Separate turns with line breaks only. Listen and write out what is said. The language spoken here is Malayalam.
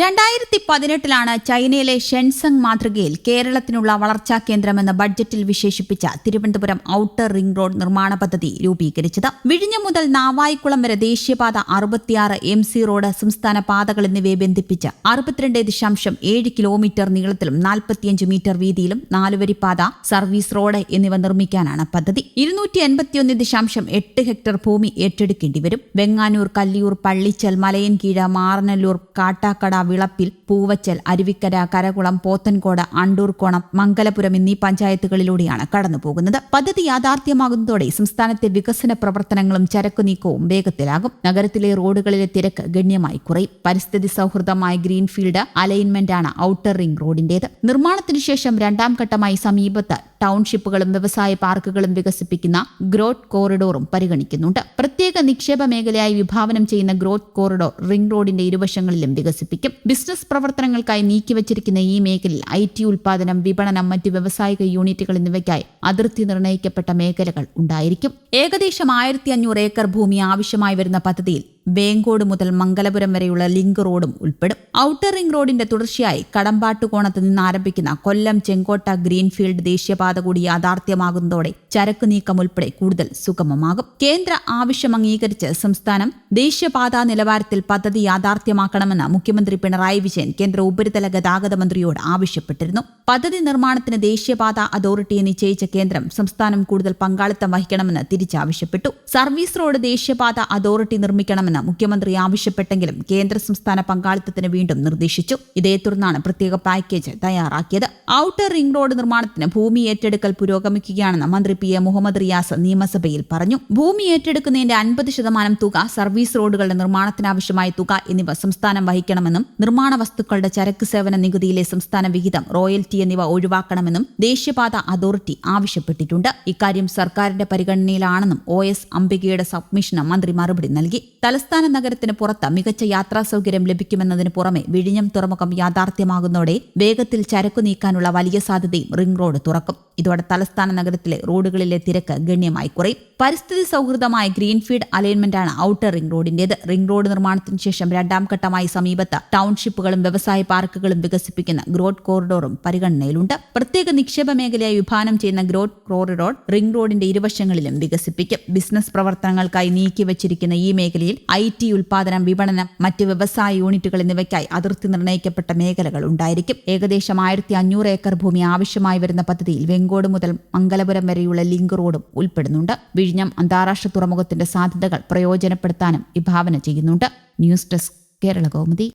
രണ്ടായിരത്തി പതിനെട്ടിലാണ് ചൈനയിലെ ഷെൻസങ് മാതൃകയിൽ കേരളത്തിനുള്ള വളർച്ചാ കേന്ദ്രമെന്ന് ബഡ്ജറ്റിൽ വിശേഷിപ്പിച്ച തിരുവനന്തപുരം ഔട്ടർ റിംഗ് റോഡ് നിർമ്മാണ പദ്ധതി രൂപീകരിച്ചത്. വിഴിഞ്ഞം മുതൽ നാവായിക്കുളം വരെ ദേശീയപാത അറുപത്തിയാറ് എം സി റോഡ് സംസ്ഥാന പാതകൾ എന്നിവയെ ബന്ധിപ്പിച്ച് അറുപത്തിരണ്ട് ദശാംശം ഏഴ് കിലോമീറ്റർ നീളത്തിലും നാൽപ്പത്തിയഞ്ച് മീറ്റർ വീതിയിലും നാലുവരിപ്പാത സർവീസ് റോഡ് എന്നിവ നിർമ്മിക്കാനാണ് പദ്ധതി. ഇരുന്നൂറ്റി എൺപത്തിയൊന്ന് ദശാംശം എട്ട് ഹെക്ടർ ഭൂമി ഏറ്റെടുക്കേണ്ടി വരും. വെങ്ങാനൂർ കല്ലിയൂർ പള്ളിച്ചൽ മലയൻകീഴ മാറനല്ലൂർ കാട്ടാക്കട വിളപ്പിൽ പൂവച്ചൽ അരുവിക്കര കരകുളം പോത്തൻകോട് അണ്ടൂർക്കോണം മംഗലപുരം എന്നീ പഞ്ചായത്തുകളിലൂടെയാണ് കടന്നുപോകുന്നത്. പദ്ധതി യാഥാർത്ഥ്യമാകുന്നതോടെ സംസ്ഥാനത്തെ വികസന പ്രവർത്തനങ്ങളും ചരക്കു നീക്കവും വേഗത്തിലാകും. നഗരത്തിലെ റോഡുകളിലെ തിരക്ക് ഗണ്യമായി കുറയും. പരിസ്ഥിതി സൗഹൃദമായ ഗ്രീൻഫീൽഡ് അലൈൻമെന്റാണ് ഔട്ടർ റിംഗ് റോഡിന്റേത്. നിർമ്മാണത്തിനു ശേഷം രണ്ടാം ഘട്ടമായി സമീപത്ത് ടൗൺഷിപ്പുകളും വ്യവസായ പാർക്കുകളും വികസിപ്പിക്കുന്ന ഗ്രോത്ത് കോറിഡോറും പരിഗണിക്കുന്നുണ്ട്. പ്രത്യേക നിക്ഷേപ മേഖലയായി വിഭാവനം ചെയ്യുന്ന ഗ്രോത്ത് കോറിഡോർ റിംഗ് റോഡിന്റെ ഇരുവശങ്ങളിലും വികസിപ്പിക്കും. ബിസിനസ് പ്രവർത്തനങ്ങൾക്കായി നീക്കിവച്ചിരിക്കുന്ന ഈ മേഖലയിൽ ഐ ടി ഉൽപാദനം വിപണനം മറ്റ് വ്യവസായിക യൂണിറ്റുകൾ എന്നിവയ്ക്കായി അതിർത്തി നിർണയിക്കപ്പെട്ട മേഖലകൾ ഉണ്ടായിരിക്കും. ഏകദേശം ആയിരത്തി ഏക്കർ ഭൂമി ആവശ്യമായി വരുന്ന പദ്ധതിയിൽ വേങ്കോട് മുതൽ മംഗലപുരം വരെയുള്ള ലിങ്ക് റോഡും ഉൾപ്പെടും. ഔട്ടർ റിംഗ് റോഡിന്റെ തുടർച്ചയായി കടമ്പാട്ടുകോണത്ത് നിന്ന് ആരംഭിക്കുന്ന കൊല്ലം ചെങ്കോട്ട ഗ്രീൻഫീൽഡ് ദേശീയപാത കൂടി യാഥാർത്ഥ്യമാകുന്നതോടെ ചരക്ക് നീക്കം ഉൾപ്പെടെ കൂടുതൽ സുഗമമാകും. കേന്ദ്ര ആവശ്യം അംഗീകരിച്ച് സംസ്ഥാനം ദേശീയപാതാ നിലവാരത്തിൽ പദ്ധതി യാഥാർത്ഥ്യമാക്കണമെന്ന് മുഖ്യമന്ത്രി പിണറായി വിജയൻ കേന്ദ്ര ഉപരിതല ഗതാഗത മന്ത്രിയോട് ആവശ്യപ്പെട്ടിരുന്നു. പദ്ധതി നിർമ്മാണത്തിന് ദേശീയപാത അതോറിറ്റിയെ നിശ്ചയിച്ച കേന്ദ്രം സംസ്ഥാനം കൂടുതൽ പങ്കാളിത്തം വഹിക്കണമെന്ന് തിരിച്ചാവശ്യപ്പെട്ടു. സർവീസ് റോഡ് ദേശീയപാത അതോറിറ്റി നിർമ്മിക്കണമെന്ന് മുഖ്യമന്ത്രി ആവശ്യപ്പെട്ടെങ്കിലും കേന്ദ്ര സംസ്ഥാന പങ്കാളിത്തത്തിന് വീണ്ടും നിർദ്ദേശിച്ചു. ഇതേ തുടർന്നാണ് പ്രത്യേക പാക്കേജ് തയ്യാറാക്കിയത്. ഔട്ടർ റിംഗ് റോഡ് നിർമ്മാണത്തിന് ഭൂമി ഏറ്റെടുക്കൽ പുരോഗമിക്കുകയാണെന്ന് മന്ത്രി പി എ മുഹമ്മദ് റിയാസ് നിയമസഭയിൽ പറഞ്ഞു. ഭൂമി ഏറ്റെടുക്കുന്നതിന്റെ അൻപത് ശതമാനം തുക സർവീസ് റോഡുകളുടെ നിർമ്മാണത്തിനാവശ്യമായ തുക എന്നിവ സംസ്ഥാനം വഹിക്കണമെന്നും നിർമ്മാണ വസ്തുക്കളുടെ ചരക്ക് സേവന നികുതിയിലെ സംസ്ഥാന വിഹിതം റോയൽറ്റി എന്നിവ ഒഴിവാക്കണമെന്നും ദേശീയപാത അതോറിറ്റി ആവശ്യപ്പെട്ടിട്ടുണ്ട്. ഇക്കാര്യം സർക്കാരിന്റെ പരിഗണനയിലാണെന്നും ഒ എസ് അംബികയുടെ സബ്മിഷന് മന്ത്രി മറുപടി നൽകി. തലസ്ഥാന നഗരത്തിന് പുറത്ത് മികച്ച യാത്രാ സൗകര്യം ലഭിക്കുമെന്നതിന് പുറമെ വിഴിഞ്ഞം തുറമുഖം യാഥാർത്ഥ്യമാകുന്നതോടെ വേഗത്തിൽ ചരക്കു നീക്കാനുള്ള വലിയ സാധ്യതയും റിംഗ് റോഡ് തുറക്കും. ഇതോടെ തലസ്ഥാന നഗരത്തിലെ റോഡുകളിലെ തിരക്ക് ഗണ്യമായി കുറയും. പരിസ്ഥിതി സൗഹൃദമായ ഗ്രീൻഫീൽഡ് അലൈൻമെന്റാണ് ഔട്ടർ റിംഗ് റോഡിന്റേത്. റിംഗ് റോഡ് നിർമ്മാണത്തിന് ശേഷം രണ്ടാം ഘട്ടമായി സമീപത്ത് ടൗൺഷിപ്പുകളും വ്യവസായ പാർക്കുകളും വികസിപ്പിക്കുന്ന ഗ്രോഡ് കോറിഡോറും പരിഗണനയിലുണ്ട്. പ്രത്യേക നിക്ഷേപ മേഖലയായി വിഭാവനം ചെയ്യുന്ന ഗ്രോഡ് കോറിഡോർ റിംഗ് റോഡിന്റെ ഇരുവശങ്ങളിലും വികസിപ്പിക്കും. ബിസിനസ് പ്രവർത്തനങ്ങൾക്കായി നീക്കിവച്ചിരിക്കുന്ന ഈ മേഖലയിൽ ഐ ടി ഉൽപാദനം വിപണനം മറ്റ് വ്യവസായ യൂണിറ്റുകൾ എന്നിവയ്ക്കായി അതിർത്തി നിർണയിക്കപ്പെട്ട മേഖലകൾ ഉണ്ടായിരിക്കും. ഏകദേശം ആയിരത്തി അഞ്ഞൂറ് ഏക്കർ ഭൂമി ആവശ്യമായി വരുന്ന പദ്ധതിയിൽ വെങ്കോട് മുതൽ മംഗലപുരം വരെയുള്ള ലിങ്ക് റോഡും ഉൾപ്പെടുന്നുണ്ട്. വിഴിഞ്ഞം അന്താരാഷ്ട്ര തുറമുഖത്തിന്റെ സാധ്യതകൾ പ്രയോജനപ്പെടുത്താനും വിഭാവന ചെയ്യുന്നുണ്ട്. News desk Kerala Kaumudi